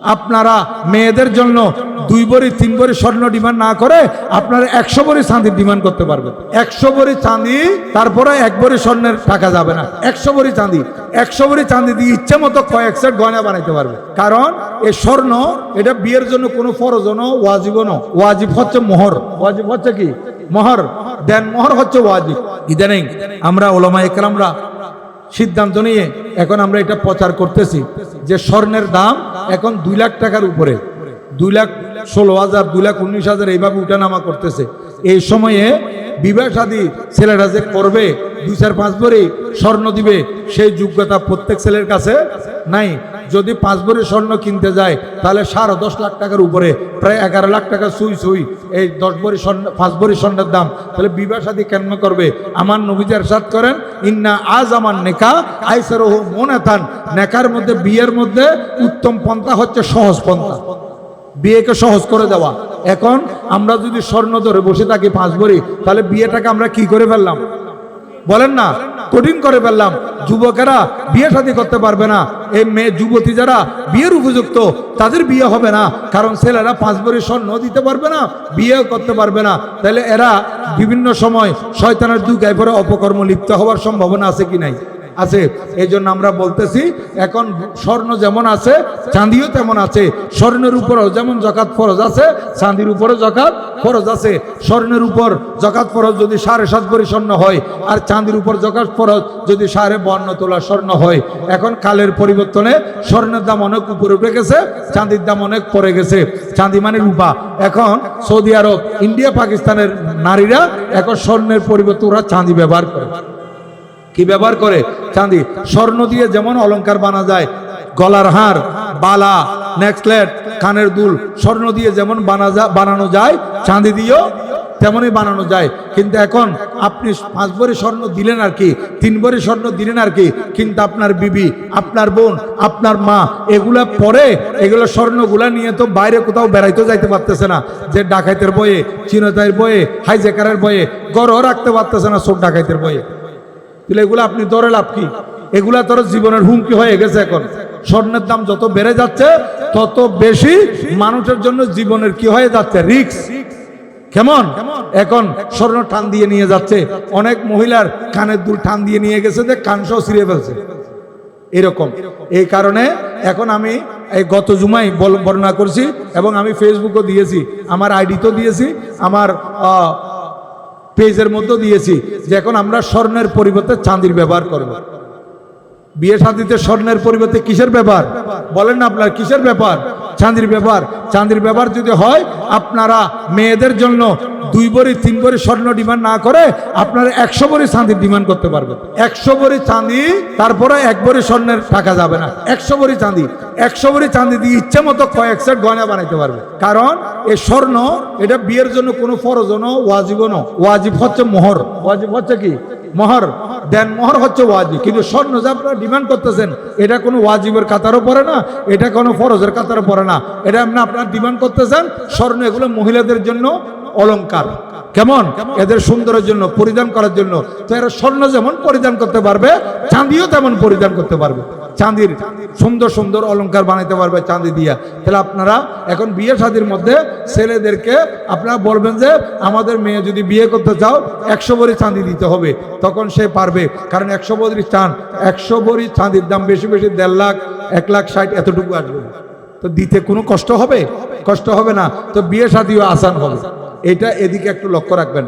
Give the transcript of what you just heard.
আপনারা মেয়েদের জন্য দুই বড়ি, তিন বড়ি স্বর্ণ ডিমান্ড না করে আপনারা একশো বড়ি চাঁদির ডিমান্ড করতে পারবেন। একশো বড়ি চাঁদি, তারপরে এক বড়ি স্বর্ণের টাকা যাবে না। একশো বড়ি চাঁদি, একশো বড়ি চাঁদি দিয়ে ইচ্ছে মতো কয়েক সেট গয়না বানাইতে পারবে। কারণ এই স্বর্ণ, এটা বিয়ের জন্য কোনো ফরজনও ওয়াজিবও ওয়াজিব হচ্ছে মোহর। ওয়াজিব হচ্ছে কি? মোহর। দেন মোহর হচ্ছে ওয়াজিব। ইদানিং আমরা ওলামা একরামরা সিদ্ধান্ত নিয়ে এখন আমরা এটা প্রচার করতেছি যে স্বর্ণের দাম এখন দুই লাখ টাকার উপরে। দুই লাখ ষোলো হাজার, দুই লাখ উনিশ হাজার এইভাবে উঠানামা করতেছে। এই সময়ে বিবাহ সাদী ছেলেরা যে করবে, দুই চার পাঁচ ভরে স্বর্ণ দিবে, সেই যোগ্যতা প্রত্যেক ছেলের কাছে নাই। যদি পাঁচ ভরি স্বর্ণ কিনতে যায়, তাহলে সাড়ে দশ লাখ টাকার উপরে, প্রায় এগারো লাখ টাকা সুই সুই, এই দশ ভরি স্বর্ণ, পাঁচ ভরি স্বর্ণের দাম। তাহলে বিবাহ শাদী কেন করবে? আমার নবীজার সাথ করেন, ইন্না আজ আমার নেকা আইসার মনেতান। নেকার মধ্যে, বিয়ের মধ্যে উত্তম পন্থা হচ্ছে সহজ পন্থা। বিয়েকে সহজ করে দেওয়া। এখন আমরা যদি স্বর্ণ ধরে বসে থাকি পাঁচ ভরি, তাহলে বিয়েটাকে আমরা কি করে ফেললাম? বলেন না। কঠিন করে ফেললাম। যুবকেরা বিয়ে শাদী করতে পারবে না। এই মেয়ে যুবতী যারা বিয়ের উপযুক্ত, তাদের বিয়ে হবে না। কারণ ছেলেরা পাঁচ বড়ি স্বর্ণ দিতে পারবে না, বিয়েও করতে পারবে না। তাহলে এরা বিভিন্ন সময় শয়তানের দুগায় পরে অপকর্ম লিপ্ত হওয়ার সম্ভাবনা আছে কি নাই? আছে। এই জন্য আমরা বলতেছি, এখন স্বর্ণ যেমন আছে, চাঁদিও তেমন আছে। স্বর্ণের উপরও যেমন জকাত ফরজ আছে, চাঁদির উপরও জকাত ফরজ আছে। স্বর্ণের উপর জকাত ফরজ যদি সাড়ে সাত ভরি স্বর্ণ হয়, আর চাঁদির উপর জকাত ফরজ যদি সাড়ে বর্ণ তোলা স্বর্ণ হয়, এখন কালের পরিবর্তনে স্বর্ণের দাম অনেক উপরে উঠে গেছে, চাঁদির দাম অনেক পড়ে গেছে। চাঁদি মানে রূপা। এখন সৌদি আরব, ইন্ডিয়া, পাকিস্তানের নারীরা এখন স্বর্ণের পরিবর্তে ওরা চাঁদি ব্যবহার করে। কি ব্যবহার করে? চাঁদি। স্বর্ণ দিয়ে যেমন অলংকার বানা যায়, গলার হার, বালা, নেকলেট, কানের দুল, স্বর্ণ দিয়ে যেমন বানা বানানো যায়, চাঁদি দিয়েও তেমনই বানানো যায়। কিন্তু এখন আপনি পাঁচ ভরি স্বর্ণ দিলেন আর কি, তিন ভরি স্বর্ণ দিলেন আর কি, কিন্তু আপনার বিবি, আপনার বোন, আপনার মা, এগুলা পরে এগুলো স্বর্ণগুলা নিয়ে তো বাইরে কোথাও বেড়াইতেও যাইতে পারতেছে না। যে ডাকাইতের বয়ে চিনতাইয়ের বয়ে হাইজেকারের বয়ে গড়ও রাখতে পারতেছে না সব ডাকাইতের বয়ে। তাহলে এগুলো আপনি ধরে লাভ কি? এগুলা তোর জীবনের হুমকি হয়ে গেছে এখন। স্বর্ণের দাম যত বেড়ে যাচ্ছে, তত বেশি মানুষের জন্য জীবনের কি হয়ে যাচ্ছে? রিক্স কেমন? এখন স্বর্ণ টান দিয়ে নিয়ে যাচ্ছে। অনেক মহিলার কানের দুল টান দিয়ে নিয়ে গেছে যে কানসও ছিঁড়ে ফেলছে। এরকম। এই কারণে এখন আমি এই গত জুমাই বর্ণনা করছি এবং আমি ফেসবুকও দিয়েছি, আমার আইডিতেও দিয়েছি, আমার পেজের মধ্যে দিয়েছি যে এখন আমরা স্বর্ণের পরিবর্তে চাঁদির ব্যবহার করব। বিয়ে শাদিতে স্বর্ণের পরিবর্তে কিসের ব্যাপার বলেন না আপনার, কিসের ব্যাপার চাঁদির ব্যাপার চাঁদির ব্যাপার যদি হয়, আপনারা মেয়েদের জন্য দুই বড়ি, তিন বড়ি স্বর্ণ ডিমান্ড না করে আপনারা একশো বড়ি চাঁদির ডিমান্ড করতে পারবেন। একশো বড়ি চাঁদি, তারপরে এক বড়ি স্বর্ণের টাকা যাবে না। একশো বড়ি চাঁদি। একশো বড়ি চাঁদি দিয়ে ইচ্ছে মতো কয়েক সেট গয়না বানাইতে পারবে। কারণ এই স্বর্ণ, এটা বিয়ের জন্য কোনো ফরজনও ওয়াজিবও ওয়াজিব হচ্ছে মোহর। ওয়াজিব হচ্ছে কি? মোহর। দেন মোহর হচ্ছে ওয়াজিব। কিন্তু স্বর্ণ যে আপনারা ডিমান্ড করতেছেন, এটা কোনো ওয়াজিবের কাতারও পড়ে না, এটা কোনো ফরজের কাতারও পড়ে না। এটা আপনি আপনার ডিমান্ড করতেছেন, স্বর্ণ এগুলো মহিলাদের জন্য অলংকার। কেমন? এদের সুন্দরের জন্য পরিধান করার জন্য। তো এরা স্বর্ণ যেমন পরিধান করতে পারবে চাঁদিও তেমন পরিধান করতে পারবে। চাঁদির সুন্দর সুন্দর অলংকার বানাইতে পারবে চাঁদি দিয়া। তাহলে আপনারা এখন বিয়ে শাদির মধ্যে ছেলেদেরকে আপনারা বলবেন যে আমাদের মেয়ে যদি বিয়ে করতে চাও একশো ভরি চাঁদি দিতে হবে। তখন সে পারবে। কারণ একশো ভরি চাঁদ একশো ভরি চাঁদির দাম বেশি বেশি দেড় লাখ এক লাখ ষাট এতটুকু আসবে। তো দিতে কোনো কষ্ট হবে? কষ্ট হবে না। তো বিয়ে শাদিও আসান হবে। এটা এদিকে একটু লক্ষ্য রাখবেন।